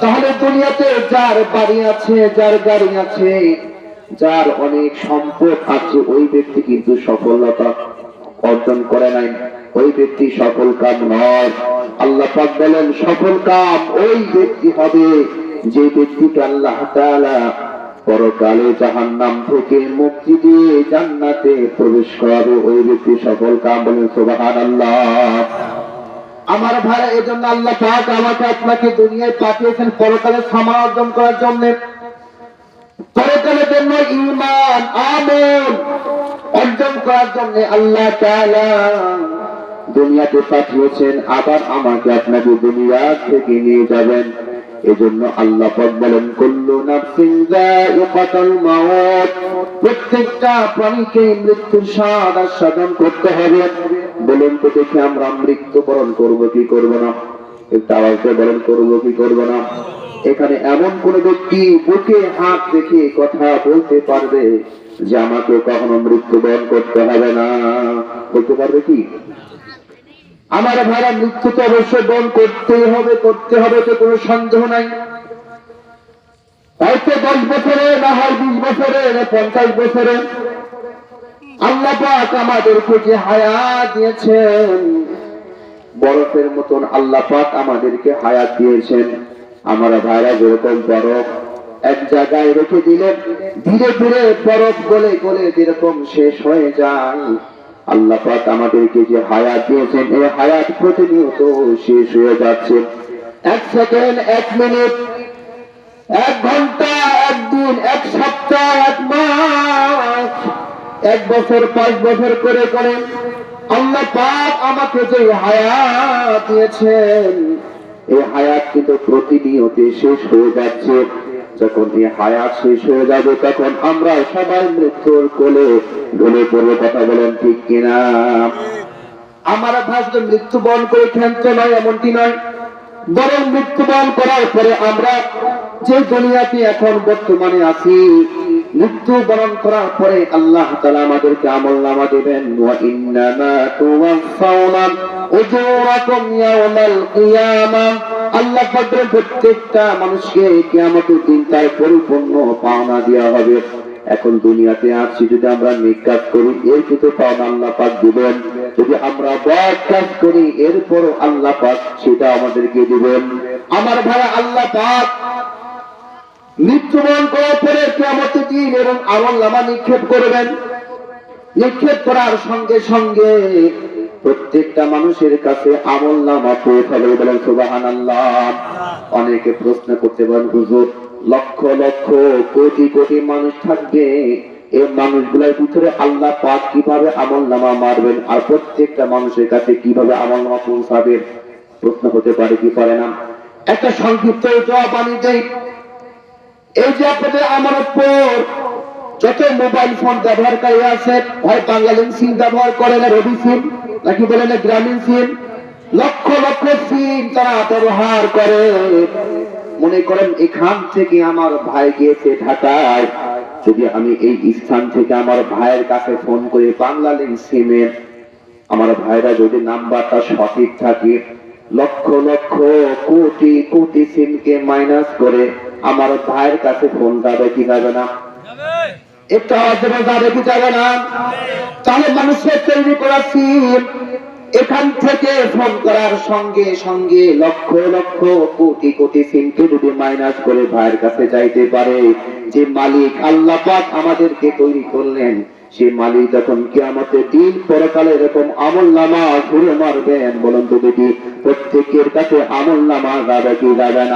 তাহলে দুনিয়াতে যার বাড়ি আছে, যার গাড়ি আছে, যার অনেক সম্পদ আছে, ওই ব্যক্তি কিন্তু সফলতা অর্জন করে নাই। ওই ব্যক্তি সফল কাম নয়। আল্লাহ পাক বলেন, সফল কাম ওই ব্যক্তি হবে যে ব্যক্তিকে আল্লাহ তাআলা পরকালে জাহান্নাম থেকে মুক্তি দিয়ে জান্নাতে প্রবেশ করাবে। ওই ব্যক্তি সফল কাম বলেন, সুবহানাল্লাহ। আমার ভাই এই জন্য আল্লাহ পাক আমাকে আপনাকে দুনিয়ায় পাঠিয়েছেন পরকালে সামা অর্জন করার জন্য। পরকালের জন্য ইমান আমল অর্জন করার জন্য আল্লাহ তাআলা দুনিয়াতে পাঠিয়েছেন। আবার আমাকে আপনাকে দুনিয়া থেকে নিয়ে যাবেন। এজন্য আল্লাহ পাক বলেন, কুল্লু নাফসিন যায়িকাতুল মাউত। প্রত্যেকটা প্রাণীকে মৃত্যুর স্বাদ আস্বাদন করতে হবে। বলুন তো দেখি আমরা মৃত্যুবরণ করব কি করব না? একটু আওয়াজ বলেন, করব কি করব না? এখানে এমন কোন ব্যক্তি বুকে হাত রেখে কথা বলতে পারবে যে আমাকে কখনো মৃত্যুবরণ করতে হবে না? বলতে পারবে কি? আমার ভাইরা, মৃত্যু তো অবশ্যই বরণ করতেই হবে, করতে হবে তো কোনো সন্দেহ নাই। হয়তো দশ বছরে, না হয় বিশ বছরে, না পঞ্চাশ বছরে আল্লাহ পাক আমাদেরকে যে হায়াত দিয়েছেন, বরফের মতন আল্লাহ পাক আমাদেরকে হায়াত দিয়েছেন। আমরা ভাইরা যেরকম বরফ এক জায়গায় রেখে দিলেন ধীরে ধীরে বরফ গলে গলে যেরকম শেষ হয়ে যায়, আল্লাহ পাক আমাদেরকে যে হায়াত দিয়েছেন এই হায়াত প্রতিনিয়ত শেষ হয়ে যাচ্ছে। এক সেকেন্ড, এক মিনিট, এক ঘণ্টা একদিন এক সপ্তাহ, এক মাস এক বছর, পাঁচ বছর করে করে আল্লাহ পাক আমাকে যে হায়াত দিয়েছেন, এই হায়াত কিন্তু প্রতিনিয়ত শেষ হয়ে যাচ্ছে। যখন এই হায়াত শেষ হয়ে যাবে, তখন আমরা সবাই মৃত্যুর কোলে ঢলে পড়ব, কথা বলেন ঠিক কিনা? আমার ভাষণ মৃত্যুবরণ করে ক্ষান্ত নয়, এমনটি নয়। বরং মৃত্যুবরণ করার পরে আমরা যে দুনিয়াতে এখন বর্তমানে আছি মৃত্যুবরণ করার পরে আল্লাহ তালা আমাদেরকে আমল নামা দেবেন। আল্লাহ প্রত্যেকটা মানুষকে কিয়ামতের দিন তার পরিপূর্ণ পাওনা দেওয়া হবে। এখন দুনিয়াতে আসছি যদি আমরা নেক কাজ করি, এর কিন্তু পাওনা আল্লাহ পাক দিবেন। যদি আমরা বদ কাজ করি, এরপরও আল্লাহ পাক সেটা আমাদেরকে দিবেন। আমার ভাই আল্লাহ পাক মৃত্যুবরণ করার কেমতের দিন এবং আমল নামা নিক্ষেপ করবেন। নিক্ষেপ করার সঙ্গে সঙ্গে প্রত্যেকটা মানুষের কাছে আমল নামা পৌঁছাবে বলেন সুবাহান অনেকে প্রশ্ন করতে পারেন হুজুর, লক্ষ লক্ষ কোটি কোটি মানুষ থাকবে এই মানুষগুলোর ভিতরে আল্লাহ পাক কীভাবে আমল নামা মারবেন আর প্রত্যেকটা মানুষের কাছে কীভাবে আমল নামা পৌঁছাবে? প্রশ্ন হতে পারে কি পারে না? একটা সংক্ষিপ্ত জবাব আমি এই যে আপনাদের আমার উপর যত মোবাইল ফোন ব্যবহারকারী আছে, হয় বাংলাদেশ সিম ব্যবহার করে না, রবি সিম নাকি বলে না গ্রামীণ সিম লক্ষ লক্ষ সিম তারা ব্যবহার করে। মনে করেন এখান থেকে আমার ভাই গিয়েছে ঢাকায়, যদি আমি এই স্থান থেকে আমার ভাইয়ের কাছে ফোন করে বাংলাদেশ সিমের আমার ভাইরা যদি নাম্বারটা সঠিক থাকে, লক্ষ লক্ষ কোটি কোটি সিমকে মাইনাস করে আমার ভাইয়ের কাছে ফোন যাবে কি যাবে না? যে মালিক আল্লাহ আমাদেরকে তৈরি করলেন সেই মালিক যখন কিয়ামতের দিন পরকালে এরকম আমল নামা ঘুরে মারবেন, বলুন তো দেখি, প্রত্যেকের কাছে আমল নামা যাবে কি যাবে না?